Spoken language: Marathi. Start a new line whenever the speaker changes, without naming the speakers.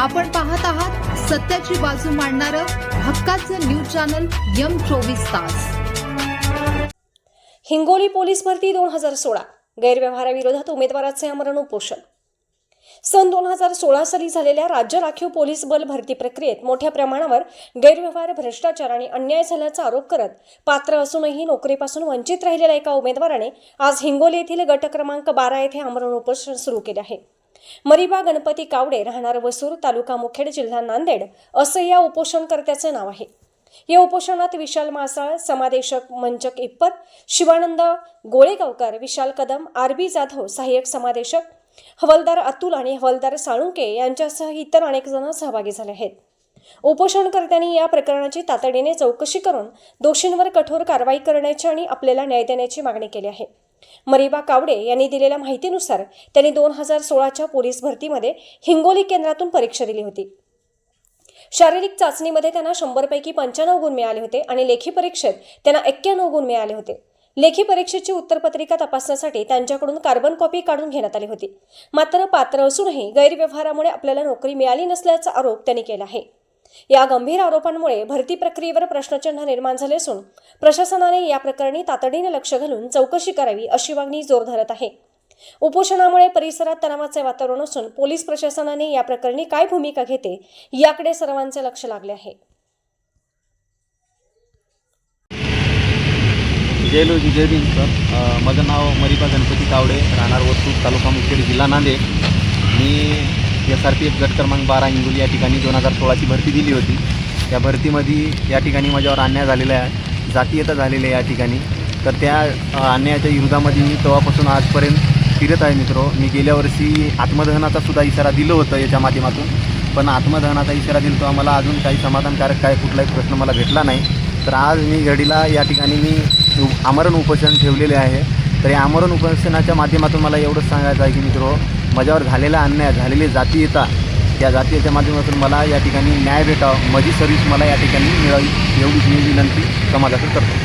आपण पाहत आहात सत्याची बाजू मांडणारं हक्काचं न्यूज चॅनल यम चोवीस तास.
हिंगोली पोलीस भरती दोन हजार सोळा. गैरव्यवहाराविरोधात उमेदवाराचे आमरण उपोषण. सन दोन हजार सोळा साली झालेल्या राज्य राखीव पोलीस बल भरती प्रक्रियेत मोठ्या प्रमाणावर गैरव्यवहार भ्रष्टाचार आणि अन्याय झाल्याचा आरोप करत पात्र असूनही नोकरीपासून वंचित राहिलेल्या एका उमेदवाराने आज हिंगोली येथील गट क्रमांक बारा येथे आमरण उपोषण सुरू केले आहे. मरिबा गणपती कावडे राहणार वसूर तालुका मुखेड जिल्हा नांदेड असं या उपोषणकर्त्याचं नाव आहे. या उपोषणात विशाल मासाळ समादेशक मंचक इप्पत शिवानंद गोळेगावकर विशाल कदम आरबी जाधव सहाय्यक समादेशक हवलदार अतुल आणि हवलदार साळुंके यांच्यासह इतर अनेक जण सहभागी झाले आहेत. उपोषणकर्त्यांनी या प्रकरणाची तातडीने चौकशी करून दोषींवर कठोर कारवाई करण्याची आणि आपल्याला न्याय देण्याची मागणी केली आहे. मरिबा कावडे यांनी दिलेल्या माहितीनुसार त्यांनी दोन हजार सोळाच्या पोलीस भरतीमध्ये हिंगोली केंद्रातून परीक्षा दिली होती. शारीरिक चाचणीमध्ये त्यांना शंभरपैकी पंच्याण्णव गुण मिळाले होते आणि लेखी परीक्षेत त्यांना एक्क्याण्णव गुण मिळाले होते. लेखी परीक्षेची उत्तरपत्रिका तपासण्यासाठी त्यांच्याकडून कार्बन कॉपी काढून घेण्यात आली होती. मात्र पात्र असूनही गैरव्यवहारामुळे आपल्याला नोकरी मिळाली नसल्याचा आरोप त्यांनी केला आहे. या गंभीर आरोपांमुळे भरती प्रक्रियेवर प्रश्नचिन्ह निर्माण झाले असून प्रशासनाने या प्रकरणी तातडीने लक्ष घालून चौकशी करावी अशी मागणी जोर धरत आहे. उपोषणामुळे परिसरात तणावाचे वातावरण असून पोलीस प्रशासनाने या प्रकरणी काय भूमिका घेते याकडे सर्वांचे लक्ष लागले आहे.
जय लोजी जय भीम सर माझं नाव मरिपा गणपती कावडे राहणार वस्तू तालुका मुखेड जिल्हा नांदेड. मी एस आर पी एफ गट क्रमांक बारा हिंगोली या ठिकाणी दोन हजार सोळाची भरती दिली होती. त्या भरतीमध्ये या ठिकाणी माझ्यावर अन्याय झालेला आहे. जातीयता झालेली आहे या ठिकाणी. तर त्या अन्यायाच्या विरोधामध्ये मी तेव्हापासून आजपर्यंत फिरत आहे मित्र. मी गेल्या वर्षी आत्मदहनाचा सुद्धा इशारा दिलं होतं याच्या माध्यमातून. पण आत्मदहनाचा इशारा दिला होता आम्हाला अजून काही समाधानकारक काय कुठलाही प्रश्न मला भेटला नाही. तर आज मी घडीला या ठिकाणी मी आमरण उपोषण ठेवलेले आहे. तर या आमरण उपोषणाच्या माध्यमातून मला एवढंच सांगायचं आहे की मित्र माझ्यावर झालेला अन्याय झालेली जातीयता त्या जातीच्या माध्यमातून मला या ठिकाणी न्याय भेटावा. माझी सर्व्हिस मला या ठिकाणी मिळावी एवढीच मी विनंती समाजाकडे करतो.